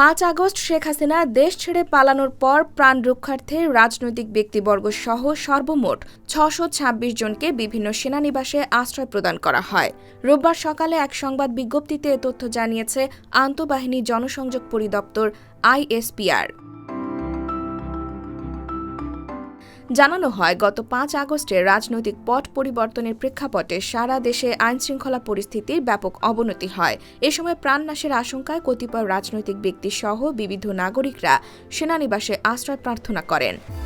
পাঁচ আগস্ট শেখ হাসিনা দেশ ছেড়ে পালানোর পর প্রাণ রক্ষার্থে রাজনৈতিক ব্যক্তিবর্গ সহ সর্বমোট ছশো ছাব্বিশ জনকে বিভিন্ন সেনানিবাসে আশ্রয় প্রদান করা হয়। রোববার সকালে এক সংবাদ বিজ্ঞপ্তিতে এ তথ্য জানিয়েছে আন্তঃবাহিনী জনসংযোগ পরিদপ্তর আইএসপিআর। জানানো হয়, গত পাঁচ আগস্টে রাজনৈতিক পট পরিবর্তনের প্রেক্ষাপটে সারা দেশে আইনশৃঙ্খলা পরিস্থিতির ব্যাপক অবনতি হয়। এ সময় প্রাণনাশের আশঙ্কায় কতিপয় রাজনৈতিক ব্যক্তি সহ বিবিধ নাগরিকরা সেনানিবাসে আশ্রয় প্রার্থনা করেন।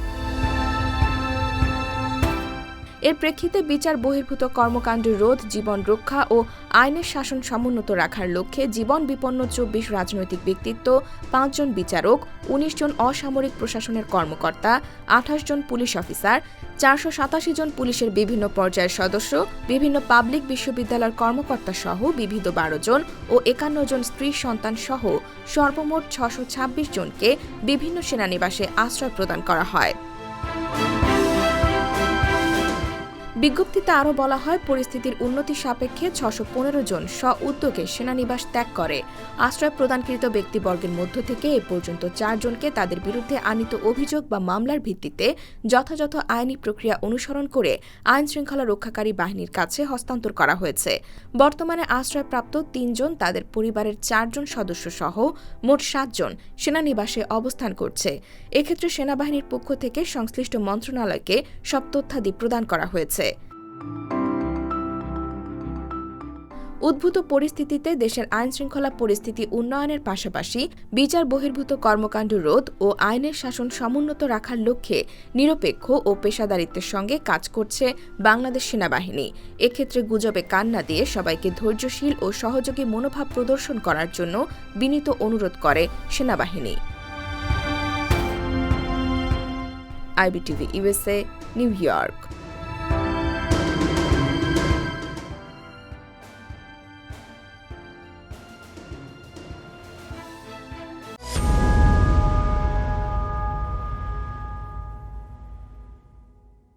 এর প্রেক্ষিতে বিচার বহির্ভূত কর্মকাণ্ড রোধ, জীবন রক্ষা ও আইনের শাসন সমুন্নত রাখার লক্ষ্যে জীবন বিপন্ন চব্বিশ রাজনৈতিক ব্যক্তিত্ব পাঁচজন বিচারক, উনিশ জন অসামরিক প্রশাসনের কর্মকর্তা, আঠাশ জন পুলিশ অফিসার, চারশো সাতাশি জন পুলিশের বিভিন্ন পর্যায়ের সদস্য, বিভিন্ন পাবলিক বিশ্ববিদ্যালয়ের কর্মকর্তা সহ বিবিধ বারো জন ও একান্ন জন স্ত্রী সন্তান সহ সর্বমোট ছশো জনকে বিভিন্ন সেনানিবাসে আশ্রয় প্রদান করা হয়। বিজ্ঞপ্তিতে আরও বলা হয়, পরিস্থিতির উন্নতি সাপেক্ষে ছশো পনেরো জন স্ব উদ্যোগে সেনানিবাস ত্যাগ করে। আশ্রয় প্রদানকৃত ব্যক্তিবর্গের মধ্য থেকে এ পর্যন্ত চারজনকে তাদের বিরুদ্ধে আনিত অভিযোগ বা মামলার ভিত্তিতে যথাযথ আইনি প্রক্রিয়া অনুসরণ করে আইন শৃঙ্খলা রক্ষাকারী বাহিনীর কাছে হস্তান্তর করা হয়েছে। বর্তমানে আশ্রয়প্রাপ্ত তিনজন তাদের পরিবারের চারজন সদস্য সহ মোট সাতজন সেনানিবাসে অবস্থান করছে। এক্ষেত্রে সেনাবাহিনীর পক্ষ থেকে সংশ্লিষ্ট মন্ত্রণালয়কে সব তথ্যাদি প্রদান করা হয়েছে। উদ্ভূত পরিস্থিতিতে দেশের আইনশৃঙ্খলা পরিস্থিতি উন্নয়নের পাশাপাশি বিচার বহির্ভূত কর্মকাণ্ড রোধ ও আইনের শাসন সমুন্নত রাখার লক্ষ্যে নিরপেক্ষ ও পেশাদারিত্বের সঙ্গে কাজ করছে বাংলাদেশ সেনাবাহিনী। এক্ষেত্রে গুজবে কান্না দিয়ে সবাইকে ধৈর্যশীল ও সহযোগী মনোভাব প্রদর্শন করার জন্য বিনীত অনুরোধ করে সেনাবাহিনী। IBTV USA New York.